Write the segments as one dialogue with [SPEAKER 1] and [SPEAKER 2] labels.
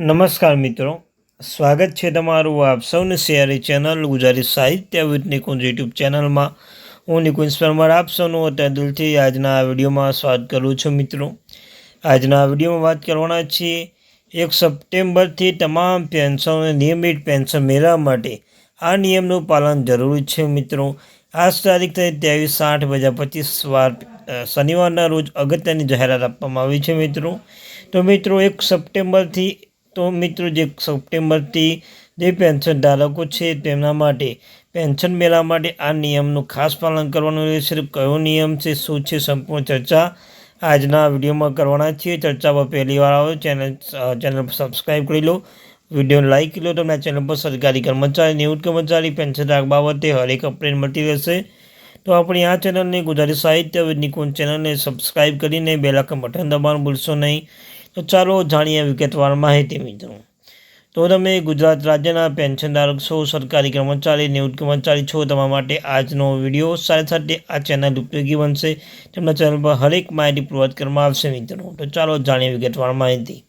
[SPEAKER 1] નમસ્કાર મિત્રો. સ્વાગત છે તમારું આપ સૌને શેરી ચેનલ ગુજરાતી સાહિત્ય વિથ નિકુંજ યુટ્યુબ ચેનલમાં. હું નિકુંજ પરમાર, આપ સૌનું અત્યારે દિલથી આજના આ વિડીયોમાં સ્વાગત કરું છું મિત્રો. આજના વિડીયોમાં વાત કરવાના છીએ, એક સપ્ટેમ્બરથી તમામ પેન્શનોને નિયમિત પેન્શન મેળવવા માટે આ નિયમનું પાલન જરૂરી છે મિત્રો. આજ તારીખ થઈ ત્રેવીસ આઠ બે પચીસ વાર શનિવારના રોજ અગત્યની જાહેરાત આપવામાં આવી છે મિત્રો. તો મિત્રો, એક સપ્ટેમ્બરથી તો મિત્રો જે સપ્ટેમ્બરથી જે પેન્શન ધારકો છે તેમના માટે પેન્શન મેળવવા માટે આ નિયમનું ખાસ પાલન કરવાનું રહેશે. કયો નિયમ છે? શું છે? સંપૂર્ણ ચર્ચા આજના વિડીયોમાં કરવાના છીએ. ચર્ચા પર પહેલીવાર આવો ચેનલ ચેનલ પર સબસ્ક્રાઈબ કરી લો. વીડિયો લાઇક કરી લો. તમને ચેનલ પર સરકારી કર્મચારી નિવૃત્ત કર્મચારી પેન્શન રાખ બાબતે હરેક અપડેટ મળતી રહેશે. તો આપણી આ ચેનલને ગુજરાતી સાહિત્ય નિકુંજ ચેનલને સબસ્ક્રાઈબ કરીને બેલાકન બટન દબાણ ભૂલશો નહીં. તો ચાલો જાણીએ વિગતવાર માહિતી મિત્રો. તો તમે ગુજરાત રાજ્યના પેન્શનધારક છો, સરકારી કર્મચારી, નિવૃત્ત કર્મચારી છો, તમારા માટે આજનો વીડિયો સાથે સાથે આ ચેનલ ઉપયોગી બનશે. તેમના ચેનલ પર હરેક માહિતી પૂર્વત કરવામાં આવશે મિત્રો. તો ચાલો જાણીએ વિગતવાર માહિતી.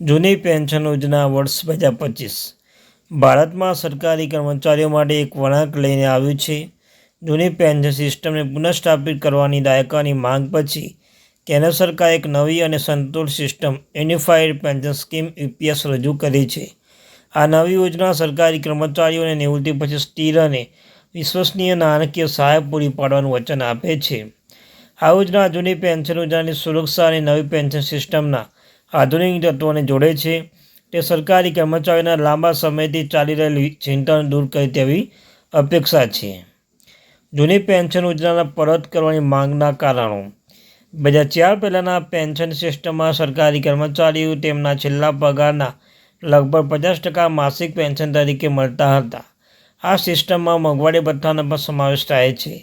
[SPEAKER 1] જૂની પેન્શન યોજના વર્ષ બે હજાર પચીસ. ભારતમાં સરકારી કર્મચારીઓ માટે એક વળાંક લઈને આવ્યું છે. જૂની પેન્શન સિસ્ટમને પુનઃસ્થાપિત કરવાની દાયકાની માંગ પછી કેન્દ્ર સરકારે એક નવી અને સંતુલિત system unified pension scheme, UPS રજૂ કરી છે. આ નવી યોજના સરકારી કર્મચારીઓને નિવૃત્તિ પછી સ્થિર અને વિશ્વસનીય નાણાકીય સહાય પૂરી પાડવાનું વચન આપે છે. આ યોજના જૂની પેન્શન યોજનાની સુરક્ષા અને નવી પેન્શન સિસ્ટમના આધુનિક તત્વોને જોડે છે. તે સરકારી કર્મચારીઓના લાંબા સમયથી ચાલી રહેલી ચિંતાને દૂર કરે તેવી અપેક્ષા છે. જૂની પેન્શન યોજનાના પરત કરવાની માંગના કારણો બે હજાર ચાર પહેલાંના પેન્શન સિસ્ટમમાં સરકારી કર્મચારીઓ તેમના છેલ્લા પગારના લગભગ પચાસ ટકા માસિક પેન્શન તરીકે મળતા હતા. આ સિસ્ટમમાં મોંઘવારી ભથ્થાનો પણ સમાવેશ થાય છે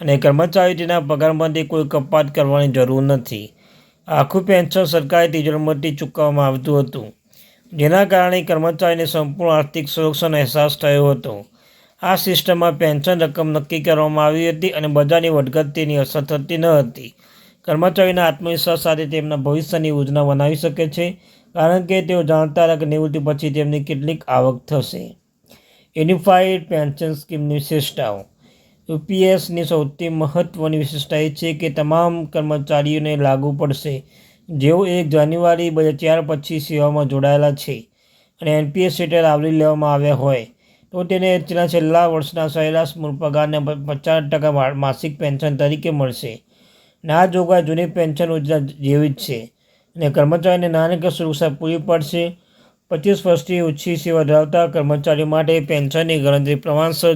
[SPEAKER 1] અને કર્મચારીઓ તેના પગારમાંથી કોઈ કપાત કરવાની જરૂર નથી. આખું પેન્શન સરકારી તિજોરીમાંથી ચૂકવવામાં આવતું હતું, જેના કારણે કર્મચારીને સંપૂર્ણ આર્થિક સુરક્ષાનો અહેસાસ થયો હતો. આ સિસ્ટમમાં પેન્શન રકમ નક્કી કરવામાં આવી હતી અને બજારની વધઘટતીની અસર થતી ન હતી. કર્મચારીના આત્મવિશ્વાસ સાથે તેમના ભવિષ્યની યોજના બનાવી શકે છે, કારણ કે તેઓ જાણતા હતા કે નિવૃત્તિ પછી તેમની કેટલીક આવક થશે. યુનિફાઈડ પેન્શન સ્કીમની વિશેષતાઓ. યુપીએસની સૌથી મહત્ત્વની વિશેષતા એ છે કે તમામ કર્મચારીઓને લાગુ પડશે. જેઓ એક જાન્યુઆરી બે હજાર ચાર પછી સેવામાં જોડાયેલા છે અને એનપીએસ હેઠળ આવરી લેવામાં આવ્યા હોય, તો તેને છેલ્લા વર્ષના સરેરાશ મૂળ પગારને પચાસ ટકા માસિક પેન્શન તરીકે મળશે. આ જોગવાઈ જૂની પેન્શન યોજના જેવી જ છે. અને કર્મચારીને નાણાકીય સુરક્ષા પૂરી પાડશે. પચીસ વર્ષથી ઓછી સેવા ધરાવતા કર્મચારીઓ માટે પેન્શનની ગણતરી પ્રમાણસર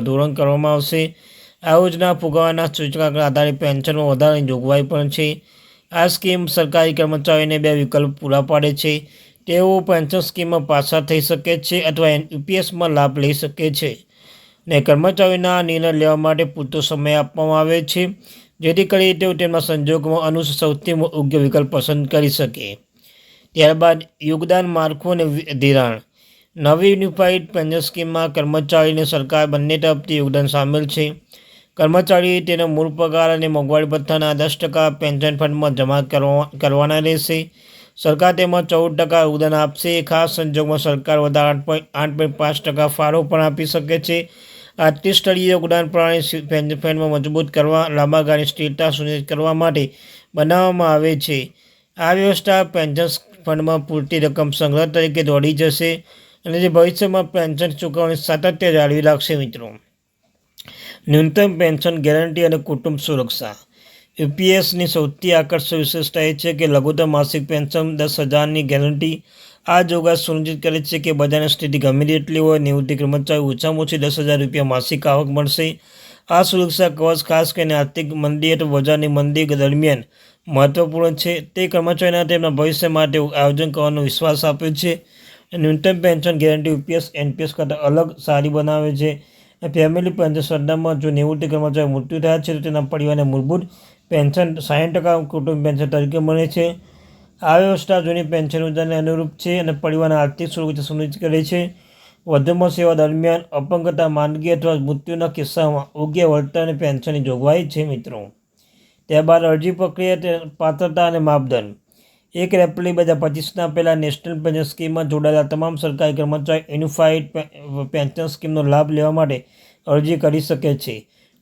[SPEAKER 1] ધોરણ કરવામાં આવશે. આ યોજના ફુગાવાના સૂચકાંકના આધારે પેન્શનમાં વધારાની જોગવાઈ પણ છે. આ સ્કીમ સરકારી કર્મચારીઓને બે વિકલ્પ પૂરા પાડે છે. તેઓ પેન્શન સ્કીમમાં પાછા થઈ શકે છે અથવા યુપીએસમાં લાભ લઈ શકે છે. ને કર્મચારીઓના નિર્ણય લેવા માટે પૂરતો સમય આપવામાં આવે છે. જેથી કરી તેઓ તેમના સંજોગોમાં અનુસ સૌથી યોગ્ય વિકલ્પ પસંદ કરી શકે. ત્યારબાદ યોગદાન માળખું અને ધિરાણ. નવી યુનિફાઈડ પેન્શન સ્કીમમાં કર્મચારીને સરકાર બંને તરફથી યોગદાન સામેલ છે. કર્મચારીએ તેનો મૂળ પગાર અને મોંઘવારી ભથ્થાના દસ ટકા પેન્શન ફંડમાં જમા કરવા કરવાના રહેશે. સરકાર તેમાં ચૌદ ટકા યોગદાન આપશે. ખાસ સંજોગોમાં સરકાર વધારે આઠ પોઈન્ટ પાંચ ટકા ફાળો પણ આપી શકે છે. આર્થિક સ્તરીય યોગદાન પ્રણાલી ફેનમાં મજબૂત કરવા, લાંબા ગાળે સ્થિરતા સુનિશ્ચિત કરવા માટે બનાવવામાં આવે છે. આ વ્યવસ્થા પેન્શન ફંડમાં પૂરતી રકમ સંગ્રહ તરીકે દોડી જશે અને જે ભવિષ્યમાં પેન્શન ચૂકવણી સાતત્ય જાળવી રાખશે મિત્રો. ન્યૂનતમ પેન્શન ગેરંટી અને કુટુંબ સુરક્ષા. યુપીએસની સૌથી આકર્ષક વિશેષતા એ છે કે લઘુત્તમ માસિક પેન્શન દસ હજારની ગેરંટી આ જોગવાઈ સુનિશ્ચિત કરે છે કે બજારની સ્થિતિ ગમે તેટલી હોય, નિવૃત્તિ કર્મચારી ઓછામાં ઓછી દસ હજાર રૂપિયા માસિક આવક મળશે. આ સુરક્ષા કવચ ખાસ કરીને આર્થિક મંદી અથવા બજારની મંદી દરમિયાન મહત્વપૂર્ણ છે. તે કર્મચારીના તેમના ભવિષ્ય માટે આયોજન કરવાનો વિશ્વાસ આપ્યો છે. ન્યૂનતમ પેન્શન ગેરંટી યુપીએસ, એનપીએસ કરતાં અલગ સારી બનાવે છે. ફેમિલી પેન્શન સરનામાં જો નિવૃત્તિ કર્મચારી મૃત્યુ થયા છે, તો તેના પરિવારને મૂળભૂત પેન્શન સાઠ ટકા કુટુંબ પેન્શન તરીકે મળે છે. આ વ્યવસ્થા જૂની પેન્શન યોજનાને અનુરૂપ છે અને પરિવારના આર્થિક સુરક્ષા સુનિશ્ચિત કરે છે. વધુમાં સેવા દરમિયાન અપંગતા માંદગી અથવા મૃત્યુના કિસ્સામાં યોગ્ય વળતર અને પેન્શનની જોગવાઈ છે મિત્રો. ત્યારબાદ અરજી પ્રક્રિયા પાત્રતા અને માપદંડ. એક એપ્રિલ બે હજાર પચીસના પહેલાં નેશનલ પેન્શન સ્કીમમાં જોડાયેલા તમામ સરકારી કર્મચારી યુનિફાઈડ પેન્શન સ્કીમનો લાભ લેવા માટે અરજી કરી શકે છે.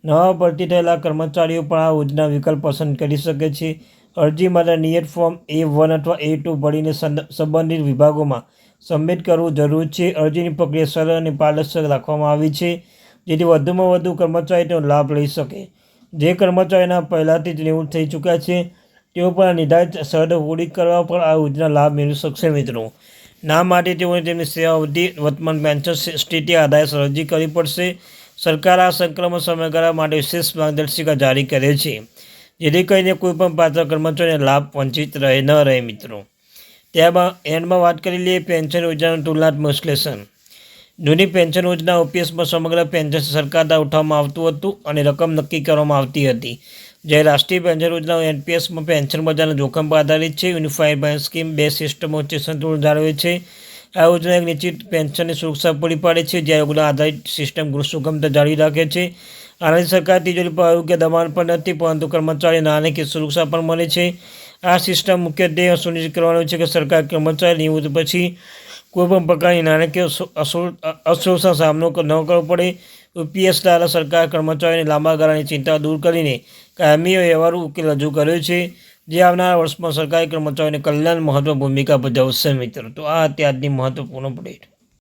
[SPEAKER 1] નવા ભરતી થયેલા કર્મચારીઓ પણ આ યોજના વિકલ્પ પસંદ કરી શકે છે. અરજી માટે નિયત ફોર્મ એ વન અથવા એ ટુ ભરીને સંબંધિત વિભાગોમાં સબમિટ કરવું જરૂર છે. અરજીની પ્રક્રિયા સરળ અને પારદર્શક રાખવામાં આવી છે. જેથી વધુમાં વધુ કર્મચારી તેનો લાભ લઈ શકે. જે કર્મચારીના પહેલાંથી જ નિવૃત્ત થઈ ચૂક્યા છે, તેઓ પણ નિર્ધારિત શરતો પૂરી કરવા પર આ યોજના લાભ મેળવી શકશે મિત્રો. ના માટે તેઓએ તેમની સેવા અવધિ, વર્તમાન પેન્શન સ્થિતિ આધારે અરજી કરવી પડશે. સરકાર આ સંક્રમણ સમયગાળા માટે વિશેષ માર્ગદર્શિકા જારી કરે છે. જેથી કરીને કોઈપણ પાત્ર કર્મચારીને લાભ વંચિત રહે ન રહે મિત્રો. ત્યારબાદ એન્ડમાં વાત કરી લઈએ પેન્શન યોજનાનું તુલનાત્મક વિશ્લેષણ. જૂની પેન્શન યોજના ઓપીએસમાં સમગ્ર પેન્શન સરકાર દ્વારા ઉઠાવવામાં આવતું હતું અને રકમ નક્કી કરવામાં આવતી હતી. જ્યારે રાષ્ટ્રીય પેન્શન યોજના એનપીએસમાં પેન્શન બજારના જોખમ પર આધારિત છે. યુનિફાઈડ પેન્શન સ્કીમ બે સિસ્ટમો વચ્ચે સંતુલન જાળવે છે. આ યોજના એક નિશ્ચિત પેન્શનની સુરક્ષા પૂરી પાડે છે. જ્યારે યોજના આધારિત સિસ્ટમ ગૃહ સુગમતા જાળવી રાખે છે. આનાથી સરકાર તિજોરી પર આરોગ્ય દબાણ પણ નથી, પરંતુ કર્મચારી નાણાકીય સુરક્ષા પણ મળે છે. આ સિસ્ટમ મુખ્ય ધ્યેય સુનિશ્ચિત કરવાનું છે કે સરકાર કર્મચારી નિવૃત્ત પછી કોઈપણ પ્રકારની નાણાકીય અસુરક્ષા સામનો ન કરવો પડે. યુપીએસ દ્વારા સરકાર કર્મચારીઓની લાંબા ગાળાની ચિંતા દૂર કરીને કાયમી વ્યવહાર ઉકેલ રજૂ કર્યો છે. જે આવનારા વર્ષમાં સરકારી કર્મચારીઓને કલ્યાણ મહત્વ ભૂમિકા ભજવશે, મિત્રો. તો આ આજની મહત્વપૂર્ણ અપડેટ